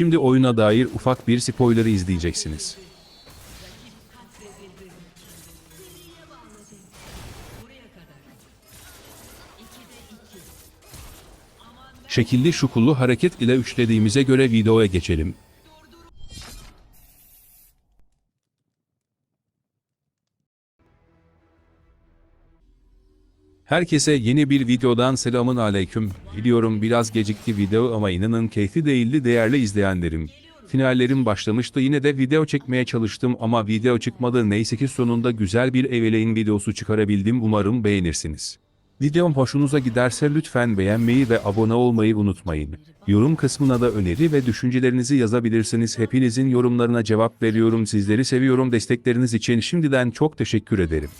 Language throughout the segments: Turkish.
Şimdi oyuna dair ufak bir spoiler'ı izleyeceksiniz. Şekilli şukullu hareket ile üçlediğimize göre videoya geçelim. Herkese yeni bir videodan selamın aleyküm. Biliyorum biraz gecikti video ama inanın keyfi değildi değerli izleyenlerim. Finallerim başlamıştı yine de video çekmeye çalıştım ama video çıkmadı neyse ki sonunda güzel bir eveleyin videosu çıkarabildim umarım beğenirsiniz. Videom hoşunuza giderse lütfen beğenmeyi ve abone olmayı unutmayın. Yorum kısmına da öneri ve düşüncelerinizi yazabilirsiniz. Hepinizin yorumlarına cevap veriyorum. Sizleri seviyorum. Destekleriniz için şimdiden çok teşekkür ederim.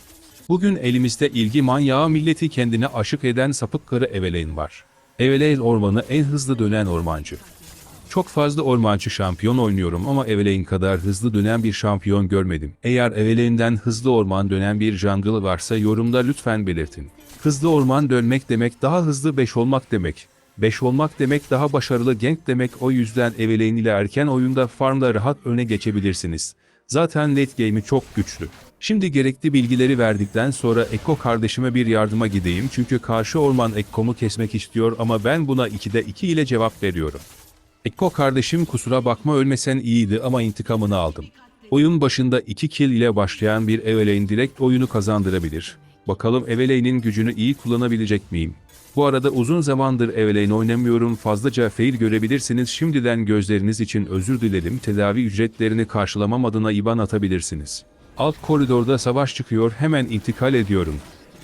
Bugün elimizde ilgi manyağı milleti kendine aşık eden sapık karı Eveleyn var. Eveleyn ormanı en hızlı dönen ormancı. Çok fazla ormancı şampiyon oynuyorum ama Eveleyn kadar hızlı dönen bir şampiyon görmedim. Eğer Eveleyn'den hızlı orman dönen bir jungle varsa yorumda lütfen belirtin. Hızlı orman dönmek demek daha hızlı 5 olmak demek. 5 olmak demek daha başarılı gank demek o yüzden Eveleyn ile erken oyunda farmda rahat öne geçebilirsiniz. Zaten late game'i çok güçlü. Şimdi gerekli bilgileri verdikten sonra Ekko kardeşime bir yardıma gideyim çünkü karşı orman Ekko'mu kesmek istiyor ama ben buna 2'de 2 ile cevap veriyorum. Ekko kardeşim kusura bakma ölmesen iyiydi ama intikamını aldım. Oyun başında 2 kill ile başlayan bir Eveleyn direkt oyunu kazandırabilir. Bakalım Eveleyn'in gücünü iyi kullanabilecek miyim? Bu arada uzun zamandır Eveleyn oynamıyorum fazlaca fail görebilirsiniz şimdiden gözleriniz için özür dilerim tedavi ücretlerini karşılamam adına IBAN atabilirsiniz. Alt koridorda savaş çıkıyor hemen intikal ediyorum.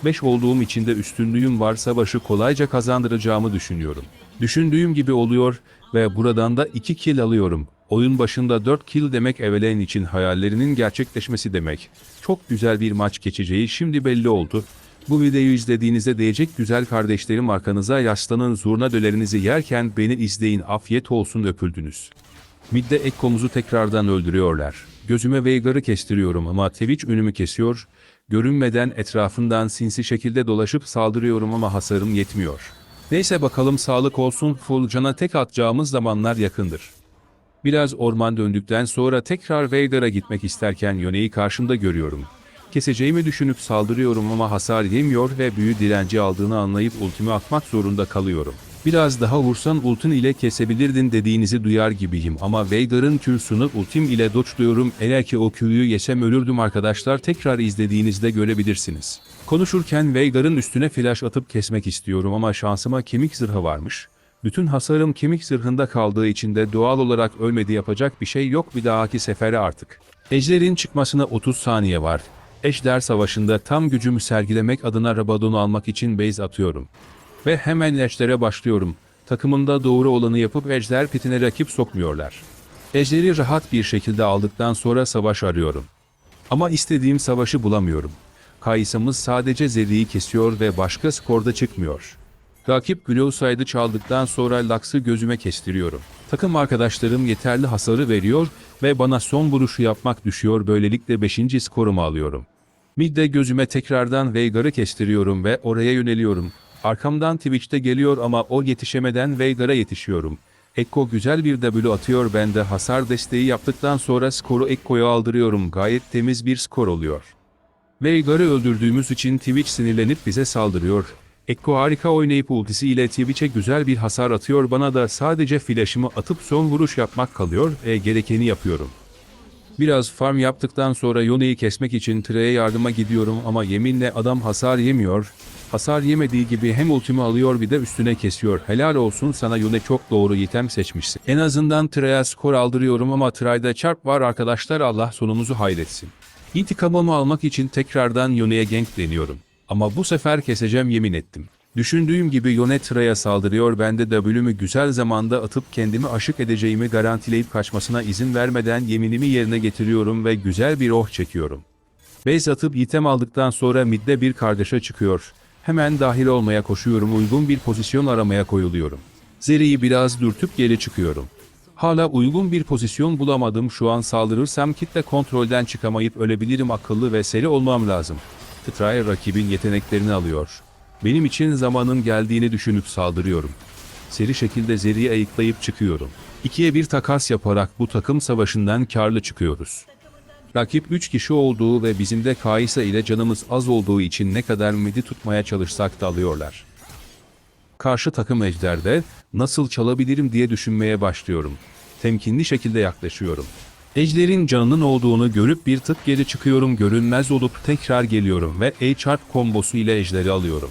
5 olduğum için de üstünlüğüm var savaşı kolayca kazandıracağımı düşünüyorum. Düşündüğüm gibi oluyor ve buradan da 2 kill alıyorum. Oyun başında 4 kill demek Eveleyn için hayallerinin gerçekleşmesi demek. Çok güzel bir maç geçeceği şimdi belli oldu. Bu videoyu izlediğinizde diyecek güzel kardeşlerim arkanıza yaslanın zurna dölerinizi yerken beni izleyin afiyet olsun öpüldünüz. Midde Ekko'muzu tekrardan öldürüyorlar. Gözüme Veigar'ı kestiriyorum ama Twitch önümü kesiyor. Görünmeden etrafından sinsi şekilde dolaşıp saldırıyorum ama hasarım yetmiyor. Neyse bakalım sağlık olsun full cana tek atacağımız zamanlar yakındır. Biraz orman döndükten sonra tekrar Veigar'a gitmek isterken Yone'yi karşımda görüyorum. Keseceğimi düşünüp saldırıyorum ama hasar yemiyor ve büyü direnci aldığını anlayıp ultimi atmak zorunda kalıyorum. Biraz daha vursan ultin ile kesebilirdin dediğinizi duyar gibiyim ama Veigar'ın Q'sunu ultim ile doçluyorum eğer ki o Q'yu yesem ölürdüm arkadaşlar tekrar izlediğinizde görebilirsiniz. Konuşurken Veigar'ın üstüne flash atıp kesmek istiyorum ama şansıma kemik zırhı varmış. Bütün hasarım kemik zırhında kaldığı için de doğal olarak ölmedi yapacak bir şey yok bir dahaki sefere artık. Ejder'in çıkmasına 30 saniye var. Ejder savaşında tam gücümü sergilemek adına Rabadon'u almak için base atıyorum. Ve hemen Ejder'e başlıyorum. Takımında doğru olanı yapıp Ejder pitine rakip sokmuyorlar. Ejder'i rahat bir şekilde aldıktan sonra savaş arıyorum. Ama istediğim savaşı bulamıyorum. Kayısımız sadece Zeri'yi kesiyor ve başka skorda çıkmıyor. Rakip Glowside'ı çaldıktan sonra Lux'ı gözüme kestiriyorum. Takım arkadaşlarım yeterli hasarı veriyor ve bana son vuruşu yapmak düşüyor böylelikle 5. skorumu alıyorum. Midde gözüme tekrardan Veigar'ı kestiriyorum ve oraya yöneliyorum. Arkamdan Twitch'te geliyor ama o yetişemeden Veigar'a yetişiyorum. Ekko güzel bir W atıyor ben de hasar desteği yaptıktan sonra skoru Ekko'ya aldırıyorum gayet temiz bir skor oluyor. Veigar'ı öldürdüğümüz için Twitch sinirlenip bize saldırıyor. Ekko harika oynayıp ultisi ile Twitch'e güzel bir hasar atıyor bana da sadece flash'ımı atıp son vuruş yapmak kalıyor ve gerekeni yapıyorum. Biraz farm yaptıktan sonra Yone'yi kesmek için Trey'e yardıma gidiyorum ama yeminle adam hasar yemiyor. Hasar yemediği gibi hem ultimi alıyor bir de üstüne kesiyor. Helal olsun sana Yone çok doğru item seçmişsin. En azından Trey'e skor aldırıyorum ama Trey'de çarp var arkadaşlar Allah sonumuzu hayretsin. İntikamımı almak için tekrardan Yone'ye gank deniyorum. Ama bu sefer keseceğim yemin ettim. Düşündüğüm gibi Yone Trey'e saldırıyor ben de W'mü güzel zamanda atıp kendimi aşık edeceğimi garantileyip kaçmasına izin vermeden yeminimi yerine getiriyorum ve güzel bir oh çekiyorum. Base atıp item aldıktan sonra midde bir kardeşe çıkıyor. Hemen dahil olmaya koşuyorum uygun bir pozisyon aramaya koyuluyorum. Zeri'yi biraz dürtüp geri çıkıyorum. Hala uygun bir pozisyon bulamadım şu an saldırırsam kitle kontrolden çıkamayıp ölebilirim akıllı ve seri olmam lazım. Tıtraye rakibin yeteneklerini alıyor. Benim için zamanın geldiğini düşünüp saldırıyorum. Seri şekilde Zeri'yi ayıklayıp çıkıyorum. İkiye bir takas yaparak bu takım savaşından karlı çıkıyoruz. Rakip 3 kişi olduğu ve bizim de Kaysa ile canımız az olduğu için ne kadar midi tutmaya çalışsak da alıyorlar. Karşı takım ejderde nasıl çalabilirim diye düşünmeye başlıyorum. Temkinli şekilde yaklaşıyorum. Ejderin canının olduğunu görüp bir tık geri çıkıyorum görünmez olup tekrar geliyorum ve A-Chart kombosu ile ejderi alıyorum.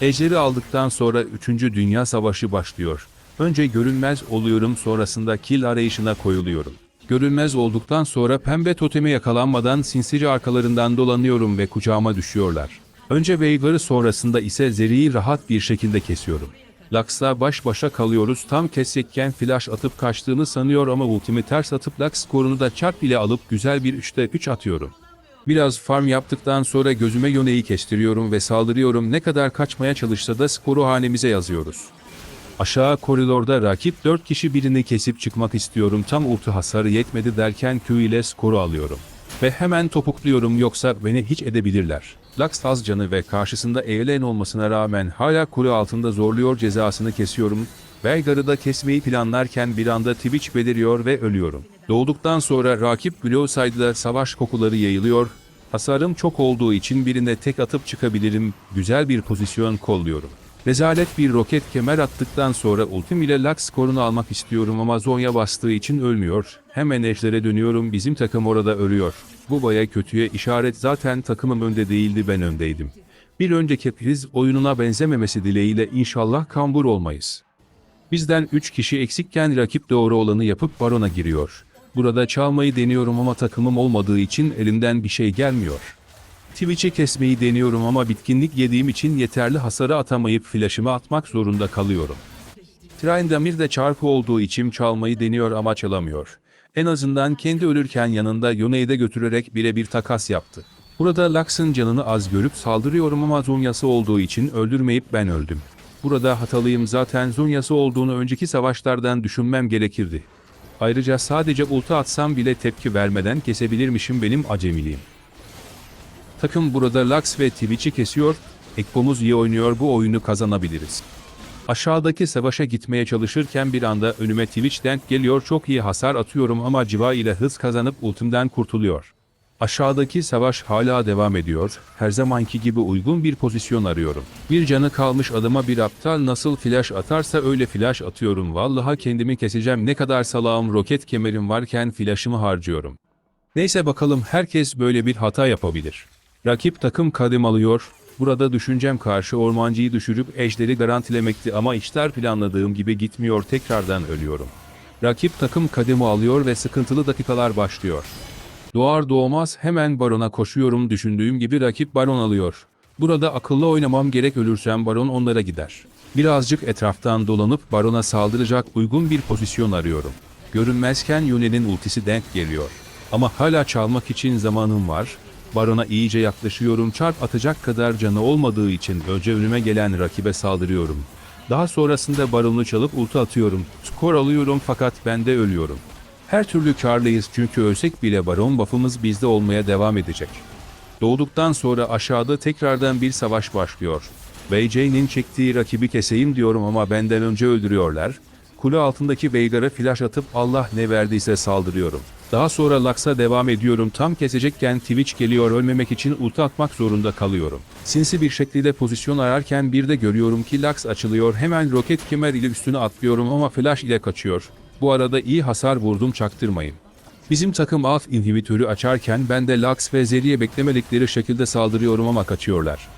Ejderi aldıktan sonra 3. Dünya Savaşı başlıyor. Önce görünmez oluyorum sonrasında kill arayışına koyuluyorum. Görünmez olduktan sonra pembe toteme yakalanmadan sinsice arkalarından dolanıyorum ve kucağıma düşüyorlar. Önce Veigar'ı sonrasında ise Zeri'yi rahat bir şekilde kesiyorum. Lux'la baş başa kalıyoruz tam kesecekken flash atıp kaçtığını sanıyor ama ultimi ters atıp Lux skorunu da çarp ile alıp güzel bir 3'te 3 atıyorum. Biraz farm yaptıktan sonra gözüme Yone'yi kestiriyorum ve saldırıyorum ne kadar kaçmaya çalışsa da skoru hanemize yazıyoruz. Aşağı koridorda rakip 4 kişi birini kesip çıkmak istiyorum tam ulti hasarı yetmedi derken Q ile skoru alıyorum. Ve hemen topukluyorum yoksa beni hiç edebilirler. Lux az canı ve karşısında eğlen olmasına rağmen hala kule altında zorluyor cezasını kesiyorum. Veigar'ı da kesmeyi planlarken bir anda Twitch beliriyor ve ölüyorum. Doğduktan sonra rakip Glowside'da savaş kokuları yayılıyor. Hasarım çok olduğu için birine tek atıp çıkabilirim. Güzel bir pozisyon kolluyorum. Rezalet bir roket kemer attıktan sonra ultim ile Lux skorunu almak istiyorum ama Zonya bastığı için ölmüyor. Hemen ejdere dönüyorum bizim takım orada ölüyor. Bu baya kötüye işaret zaten takımım önde değildi ben öndeydim. Bir önceki priz oyununa benzememesi dileğiyle inşallah kambur olmayız. Bizden 3 kişi eksikken rakip doğru olanı yapıp barona giriyor. Burada çalmayı deniyorum ama takımım olmadığı için elimden bir şey gelmiyor. Twitch'i kesmeyi deniyorum ama bitkinlik yediğim için yeterli hasarı atamayıp flash'ımı atmak zorunda kalıyorum. Tryndamir de çarpı olduğu için çalmayı deniyor ama çalamıyor. En azından kendi ölürken yanında Yone'yi de götürerek birebir takas yaptı. Burada Lux'ın canını az görüp saldırıyorum ama Zonya'sı olduğu için öldürmeyip ben öldüm. Burada hatalıyım zaten Zonya'sı olduğunu önceki savaşlardan düşünmem gerekirdi. Ayrıca sadece ulti atsam bile tepki vermeden kesebilirmişim benim acemiliğim. Takım burada Lux ve Twitch'i kesiyor, Ekbo'muz iyi oynuyor bu oyunu kazanabiliriz. Aşağıdaki savaşa gitmeye çalışırken bir anda önüme Twitch denk geliyor çok iyi hasar atıyorum ama civa ile hız kazanıp ultimden kurtuluyor. Aşağıdaki savaş hala devam ediyor, her zamanki gibi uygun bir pozisyon arıyorum. Bir canı kalmış adama bir aptal nasıl flash atarsa öyle flash atıyorum vallaha kendimi keseceğim ne kadar salağım roket kemerim varken flash'ımı harcıyorum. Neyse bakalım herkes böyle bir hata yapabilir. Rakip takım kadim alıyor. Burada düşüncem karşı ormancıyı düşürüp ejderi garantilemekti ama işler planladığım gibi gitmiyor tekrardan ölüyorum. Rakip takım kademi alıyor ve sıkıntılı dakikalar başlıyor. Doğar doğmaz hemen barona koşuyorum düşündüğüm gibi rakip baron alıyor. Burada akıllı oynamam gerek ölürsem baron onlara gider. Birazcık etraftan dolanıp barona saldıracak uygun bir pozisyon arıyorum. Görünmezken Yone'nin ultisi denk geliyor. Ama hala çalmak için zamanım var. Barona iyice yaklaşıyorum çarp atacak kadar canı olmadığı için önce önüme gelen rakibe saldırıyorum. Daha sonrasında baronu çalıp ulti atıyorum. Skor alıyorum fakat ben de ölüyorum. Her türlü karlıyız çünkü ölsek bile baron buff'ımız bizde olmaya devam edecek. Doğduktan sonra aşağıda tekrardan bir savaş başlıyor. BJ'nin çektiği rakibi keseyim diyorum ama benden önce öldürüyorlar. Kule altındaki Veigar'a flash atıp Allah ne verdiyse saldırıyorum. Daha sonra Lux'a devam ediyorum. Tam kesecekken Twitch geliyor ölmemek için ulti atmak zorunda kalıyorum. Sinsi bir şekilde pozisyon ararken bir de görüyorum ki Lux açılıyor. Hemen roket kemer ile üstüne atlıyorum ama flash ile kaçıyor. Bu arada iyi hasar vurdum çaktırmayın. Bizim takım alt inhibitörü açarken ben de Lux ve Zeri'ye beklemedikleri şekilde saldırıyorum ama kaçıyorlar.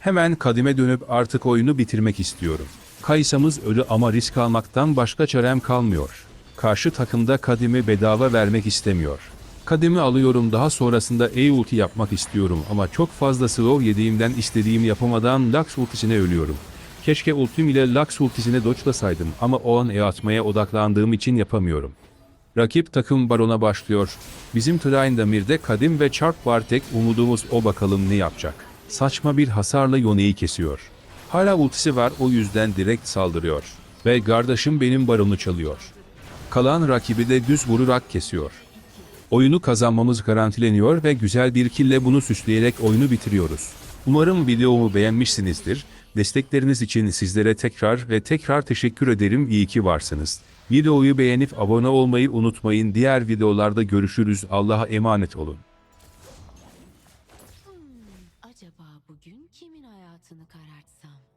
Hemen kadime dönüp artık oyunu bitirmek istiyorum. Kaysa'mız ölü ama risk almaktan başka çarem kalmıyor. Karşı takımda kadimi bedava vermek istemiyor. Kadimi alıyorum daha sonrasında E ulti yapmak istiyorum ama çok fazla slow yediğimden istediğimi yapamadan Lux ultisine ölüyorum. Keşke ultim ile Lux ultisine doçlasaydım ama o an E atmaya odaklandığım için yapamıyorum. Rakip takım barona başlıyor. Bizim Tryndamir'de kadim ve çarp var tek umudumuz o bakalım ne yapacak. Saçma bir hasarla Yone'yi kesiyor. Hala ultisi var o yüzden direkt saldırıyor. Ve kardeşim benim baronu çalıyor. Kalan rakibi de düz vurarak kesiyor. Oyunu kazanmamız garantileniyor ve güzel bir kille bunu süsleyerek oyunu bitiriyoruz. Umarım videomu beğenmişsinizdir. Destekleriniz için sizlere tekrar ve tekrar teşekkür ederim. İyi ki varsınız. Videoyu beğenip abone olmayı unutmayın. Diğer videolarda görüşürüz. Allah'a emanet olun. Acaba bugün kimin hayatını karartsam?